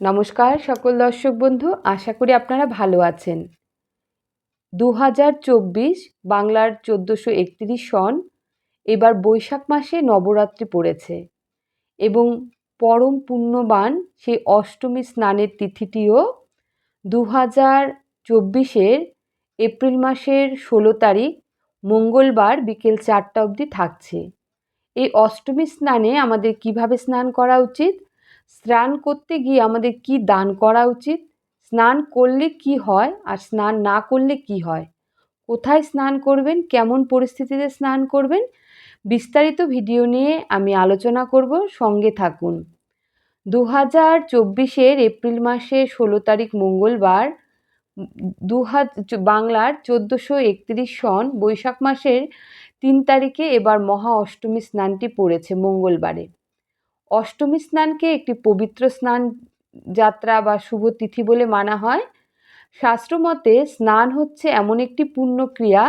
নমস্কার সকল দর্শক বন্ধু, আশা করি আপনারা ভালো আছেন। দু হাজার চব্বিশ বাংলার চোদ্দোশো একত্রিশ সন এবার বৈশাখ মাসে নবরাত্রি পড়েছে এবং পরম পুণ্যবান সেই অষ্টমী স্নানের তিথিটিও দু হাজার চব্বিশের এপ্রিল মাসের ষোলো তারিখ মঙ্গলবার বিকেল চারটা অবধি থাকছে। এই অষ্টমী স্নানে আমাদের কীভাবে স্নান করা উচিত? স্নান করতে গিয়ে আমাদের কি দান করা উচিত? স্নান করলে কি হয় আর স্নান না করলে কি হয়? কোথায় স্নান করবেন? কেমন পরিস্থিতিতে স্নান করবেন? বিস্তারিত ভিডিও নিয়ে আমি আলোচনা করব। সঙ্গে থাকুন। দু হাজার চব্বিশের এপ্রিল মাসের ষোলো তারিখ মঙ্গলবার দু বাংলার চোদ্দোশো একত্রিশ সন বৈশাখ মাসের তিন তারিখে এবার মহা অষ্টমী স্নানটি পড়েছে মঙ্গলবারে। অষ্টমী স্নানকে একটি পবিত্র স্নান যাত্রা বা শুভ তিথি বলে মানা হয়। শাস্ত্রমতে স্নান হচ্ছে এমন একটি পুণ্যক্রিয়া,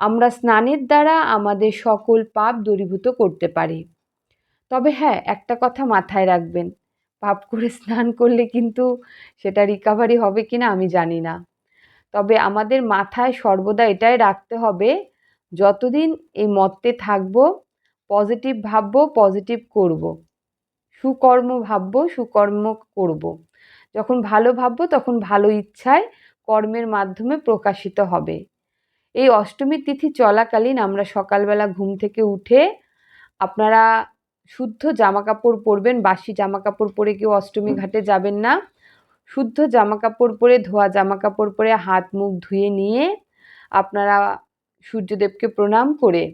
আমরা স্নানের দ্বারা আমাদের সকল পাপ দূরীভূত করতে পারি। তবে হ্যাঁ একটা কথা মাথায় রাখবেন, পাপ করে স্নান করলে কিন্তু সেটা রিকাভারি হবে কি না আমি জানি না। তবে আমাদের মাথায় সর্বদা এটাই রাখতে হবে, যতদিন এই মত্তে থাকব পজিটিভ ভাববো পজিটিভ করব। সুকর্ম ভাবব সুকর্ম করব। যখন ভালো ভাববো তখন ভালো ইচ্ছায় কর্মের মাধ্যমে প্রকাশিত হবে। এই অষ্টমী তিথি চলাকালীন আমরা সকালবেলা ঘুম থেকে উঠে আপনারা শুদ্ধ জামা কাপড় পরবেন বাসি জামা কাপড় পরে কেউ অষ্টমী ঘাটে যাবেন না। শুদ্ধ জামা কাপড় পরে ধোয়া জামা কাপড় পরে হাত মুখ ধুয়ে নিয়ে আপনারা সূর্যদেবকে প্রণাম করে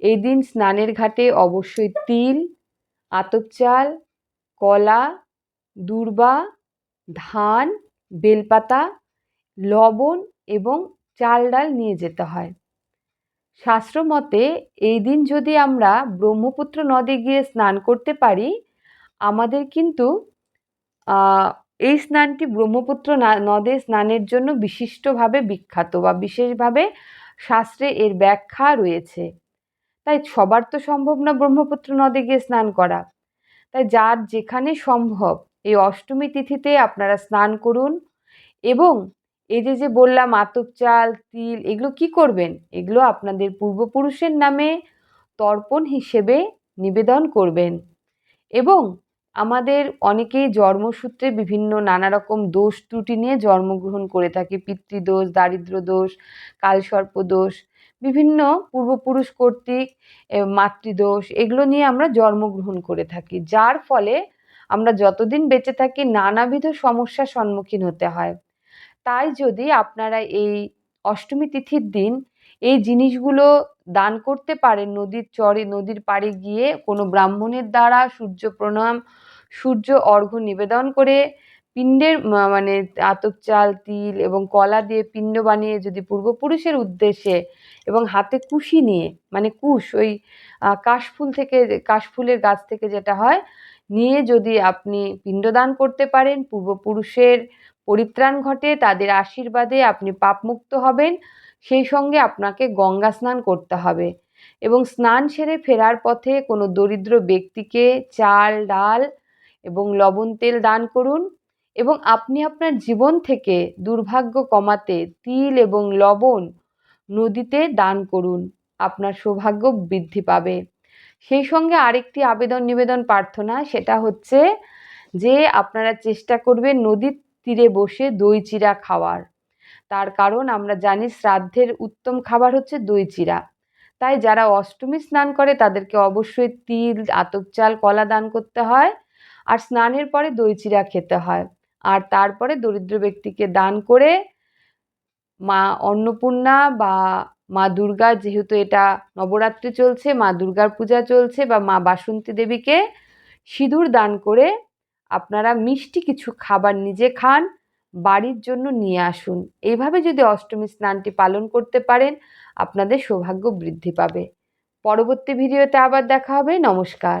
এই দিন স্নানের ঘাটে অবশ্যই তিল আতপ চাল, কলা, দূর্বা, ধান, বেলপাতা, লবণ এবং চাল ডাল নিয়ে যেতে হয়। শাস্ত্র মতে এই দিন যদি আমরা ব্রহ্মপুত্র নদে গিয়ে স্নান করতে পারি, আমাদের কিন্তু এই স্নানটি ব্রহ্মপুত্র নদে স্নানের জন্য বিশিষ্টভাবে বিখ্যাত বা বিশেষভাবে শাস্ত্রে এর ব্যাখ্যা রয়েছে। তাই সবার তো সম্ভব না ব্রহ্মপুত্র নদে গিয়ে স্নান করা। তাই যার যেখানে সম্ভব এই অষ্টমী তিথিতে আপনারা স্নান করুন এবং এই যে যে বললাম আতপ চাল, তিল এগুলো কি করবেন? এগুলো আপনাদের পূর্বপুরুষের নামে তর্পণ হিসেবে নিবেদন করবেন। এবং আমাদের অনেকেই জন্মসূত্রে বিভিন্ন নানা রকম দোষ ত্রুটি নিয়ে জন্মগ্রহণ করে থাকি, পিতৃদোষ, দারিদ্র দোষ, কালসর্প দোষ। বিভিন্ন পূর্বপুরুষ কর্তৃক মাতৃদোষ এগুলো নিয়ে আমরা জন্মগ্রহণ করে থাকি। যার ফলে আমরা যতদিন বেঁচে থাকি নানাবিধ সমস্যার সম্মুখীন হতে হয়। তাই যদি আপনারা এই অষ্টমী তিথির দিন এই জিনিসগুলো দান করতে পারেন নদীর চরে, নদীর পাড়ে গিয়ে কোনো ব্রাহ্মণের দ্বারা সূর্য প্রণাম, সূর্য অর্ঘ্য নিবেদন করে পিণ্ডের মানে আতপ চাল, তিল এবং কলা দিয়ে পিণ্ড বানিয়ে যদি পূর্বপুরুষের উদ্দেশ্যে এবং হাতে কুশি নিয়ে মানে কুশ, ওই কাশফুল থেকে, কাশফুলের গাছ থেকে যেটা হয়, নিয়ে যদি আপনি পিণ্ডদান করতে পারেন, পূর্বপুরুষের পরিত্রাণ ঘটে, তাদের আশীর্বাদে আপনি পাপমুক্ত হবেন, সেই সঙ্গে আপনাকে গঙ্গা স্নান করতে হবে। এবং স্নান সেরে ফেরার পথে কোনো দরিদ্র ব্যক্তিকে চাল, ডাল এবং লবণ তেল দান করুন। এবং আপনি আপনার জীবন থেকে দুর্ভাগ্য কমাতে তিল এবং লবণ নদীতে দান করুন, আপনার সৌভাগ্য বৃদ্ধি পাবে। সেই সঙ্গে আরেকটি আবেদন নিবেদন প্রার্থনা, সেটা হচ্ছে যে আপনারা চেষ্টা করবেন নদীর তীরে বসে দই চিরা খাওয়ার। তার কারণ আমরা জানি শ্রাদ্ধের উত্তম খাবার হচ্ছে দই চিরা তাই যারা অষ্টমী স্নান করে, তাদেরকে অবশ্যই তিল, আতপ চাল, কলা দান করতে হয়। আর স্নানের পরে দই চিরা খেতে হয়। আর তারপরে দরিদ্র ব্যক্তিকে দান করে মা অন্নপূর্ণা বা মা দুর্গা যেহেতু এটা নবরাত্রি চলছে, মা দুর্গার পূজা চলছে বা মা বাসন্তী দেবীকে সিঁদুর দান করে আপনারা মিষ্টি কিছু খাবার নিজে খান, বাড়ির জন্য নিয়ে আসুন। এইভাবে যদি অষ্টমী স্নানটি পালন করতে পারেন, আপনাদের সৌভাগ্য বৃদ্ধি পাবে। পরবর্তী ভিডিওতে আবার দেখা হবে। নমস্কার।